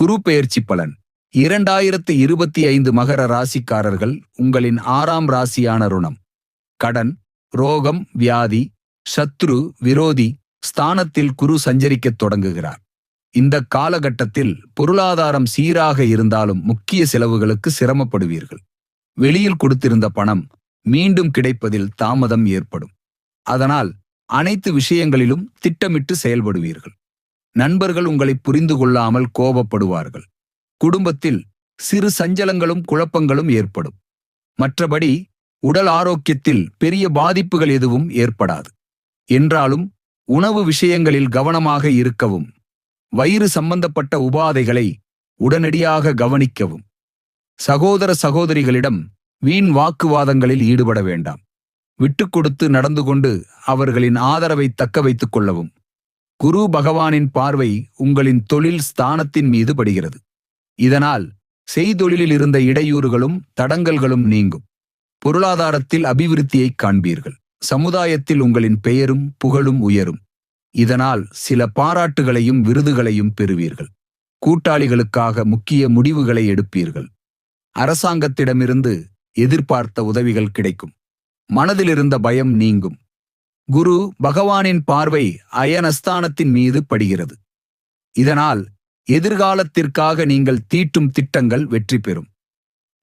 குரு பெயர்ச்சி பலன். இரண்டாயிரத்து இருபத்தி ஐந்து மகர ராசிக்காரர்கள் உங்களின் ஆறாம் ராசியான ருணம். கடன் ரோகம் வியாதி சத்ரு விரோதி ஸ்தானத்தில் குரு சஞ்சரிக்கத் தொடங்குகிறார். இந்த காலகட்டத்தில் பொருளாதாரம் சீராக இருந்தாலும் முக்கிய செலவுகளுக்கு சிரமப்படுவீர்கள். வெளியில் கொடுத்திருந்த பணம் மீண்டும் கிடைப்பதில் தாமதம் ஏற்படும். அதனால் அனைத்து விஷயங்களிலும் திட்டமிட்டு செயல்படுவீர்கள். நண்பர்கள் உங்களை புரிந்து கொள்ளாமல் கோபப்படுவார்கள். குடும்பத்தில் சிறு சஞ்சலங்களும் குழப்பங்களும் ஏற்படும். மற்றபடி உடல் ஆரோக்கியத்தில் பெரிய பாதிப்புகள் எதுவும் ஏற்படாது. என்றாலும் உணவு விஷயங்களில் கவனமாக இருக்கவும் வயிறு சம்பந்தப்பட்ட உபாதைகளை உடனடியாக கவனிக்கவும். சகோதர சகோதரிகளிடம் வீண் வாக்குவாதங்களில் ஈடுபட வேண்டாம். விட்டுக் கொடுத்து நடந்து கொண்டு அவர்களின் ஆதரவை தக்க வைத்துக் கொள்ளவும். குரு பகவானின் பார்வை உங்களின் தொழில் ஸ்தானத்தின் மீது படுகிறது. இதனால் செய்தொழிலில் இருந்த இடையூறுகளும் தடங்கல்களும் நீங்கும். பொருளாதாரத்தில் அபிவிருத்தியை காண்பீர்கள். சமுதாயத்தில் உங்களின் பெயரும் புகழும் உயரும். இதனால் சில பாராட்டுகளையும் விருதுகளையும் பெறுவீர்கள். கூட்டாளிகளுக்காக முக்கிய முடிவுகளை எடுப்பீர்கள். அரசாங்கத்திடமிருந்து எதிர்பார்த்த உதவிகள் கிடைக்கும். மனதிலிருந்த பயம் நீங்கும். குரு பகவானின் பார்வை அயனஸ்தானத்தின் மீது படுகிறது. இதனால் எதிர்காலத்திற்காக நீங்கள் தீட்டும் திட்டங்கள் வெற்றி பெறும்.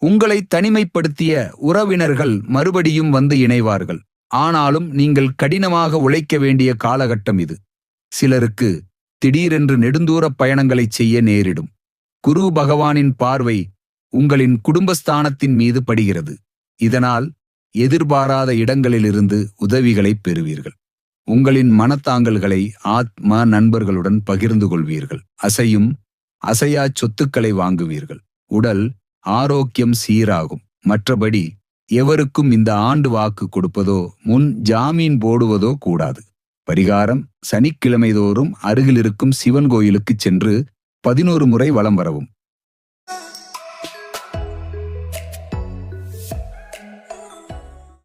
உங்களை தனிமைப்படுத்திய உறவினர்கள் மறுபடியும் வந்து இணைவார்கள். ஆனாலும் நீங்கள் கடினமாக உழைக்க வேண்டிய காலகட்டம் இது. சிலருக்கு திடீரென்று நெடுந்தூர பயணங்களைச் செய்ய நேரிடும். குரு பகவானின் பார்வை உங்களின் குடும்பஸ்தானத்தின் மீது படுகிறது. இதனால் எதிர்பாராத இடங்களிலிருந்து உதவிகளைப் பெறுவீர்கள். உங்களின் மனத்தாங்கல்களை ஆத்மா நண்பர்களுடன் பகிர்ந்து கொள்வீர்கள். அசையும் அசையா சொத்துக்களை வாங்குவீர்கள். உடல் ஆரோக்கியம் சீராகும். மற்றபடி எவருக்கும் இந்த ஆண்டு வாக்கு கொடுப்பதோ முன் ஜாமீன் போடுவதோ கூடாது. பரிகாரம் சனிக்கிழமைதோறும் அருகிலிருக்கும் சிவன் கோயிலுக்குச் சென்று பதினோரு முறை வலம் வரவும்.